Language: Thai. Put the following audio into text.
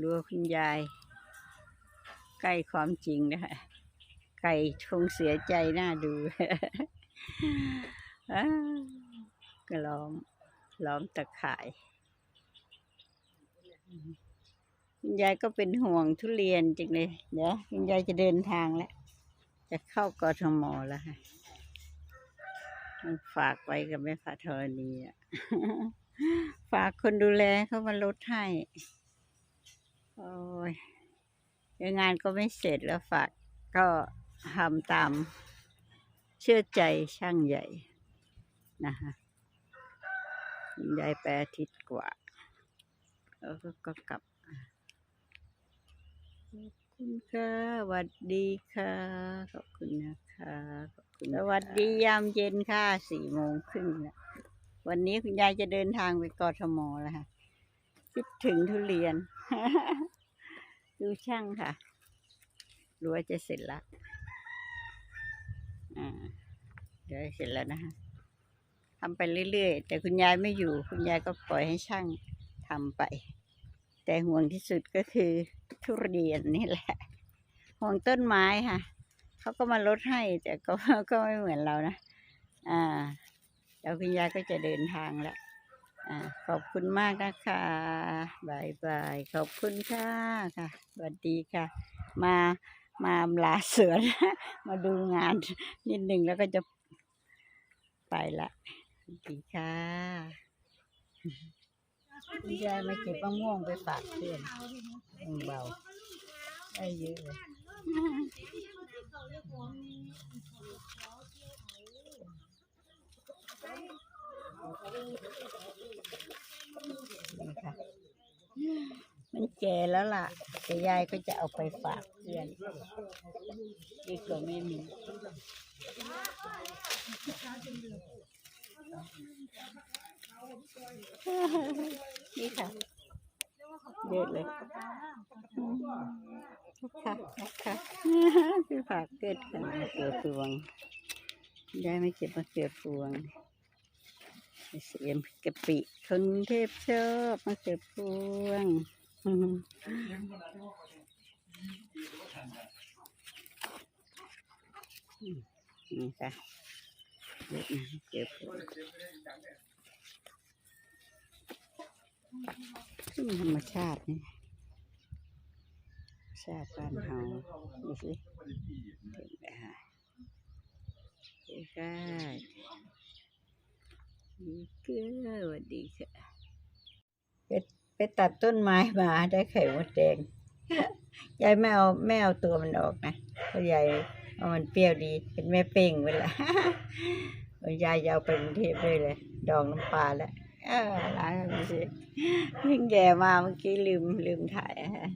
รัวคุณยาย ใกล้ความจริงนะคะไก่คงเสียใจน่าดูอ้าวก็ล้อมล้อมตะข่ายคุณยายก็เป็นห่วงทุเรียนจริงเลย เดี๋ยวคุณยายจะเดินทางแล้ว จะเข้ากทมแล้วค่ะฝากไว้กับแม่พาธรณีอะ ฝากคนดูแลเขามาลดให้ โอ้ยยวงานก็ไม่เสร็จแล้วฝากก็ทำตาม เชื่อใจช่างใหญ่นะคะคุณยายไปอาทิตย์กว่า แล้วก็กกลับขอบคุณค่ะสวัสดีค่ะ ขอบคุณนะคะขอบคุณสวัสดียามเย็นค่ะสี่โมงครึ่งววันนี้คุณยายจะเดินทางไปกทมแล้วค่ะ คิดถึงทุเรียน ดูช่างค่ะรู้ว่าจะเสร็จละอ่าเดี๋ยวเสร็จแล้วนะคะทำไปเรื่อยๆ แต่คุณยายไม่อยู่ คุณยายก็ปล่อยให้ช่างทำไป แต่ห่วงที่สุดก็คือทุเรียนนี่แหละ ห่วงต้นไม้ค่ะ เขาก็มาลดให้แต่ก็ก็ไม่เหมือนเรานะ อ่าแล้วคุณยายก็จะเดินทางแล้ว ขอบคุณมากนะคะบายบาย ขอบคุณค่ะค่ะสวัสดีค่ะ มามาลาเสือนมาดูงานนิดหนึ่งแล้วก็จะไปละสวัสดีค่ะคุณยายมาเก็บมะม่วงไปฝากเพื่อนเบาๆได้เยอะเลย นี่ค่ะ มันแก่แล้วล่ะ แต่ยายก็จะเอาไปฝากเพื่อนดีกว่าไม่มีนี่ค่ะเยอะเลยค่ะค่ะคือฝากเกิดกันเขือพวงยายไม่เก็บมะเขือพวง เสียมกะปิคนเทพชอบมะเขือพวงนี่ค่ะเยอะนะเขือพวงซึ่งธรรมชาตินี่ชาติบ้านเฮาดูสิเห็นไหมคะเห็นค่ะ ดีเกลือสวัสดีค่ะ ไปไปตัดต้นไม้มาได้ไข่มดแดง ยายไม่เอาไม่เอาตัวมันออกนะเพราะยายเอามันเปรี้ยวดีเป็นแม่เป่งไปละยายจะเอาไปกรุงเทพด้วยเลย ดองน้ำปลาแล้วเออล้างดูสิเพิ่งแย่มาเมื่อกี้ลืมลืมถ่ายฮะ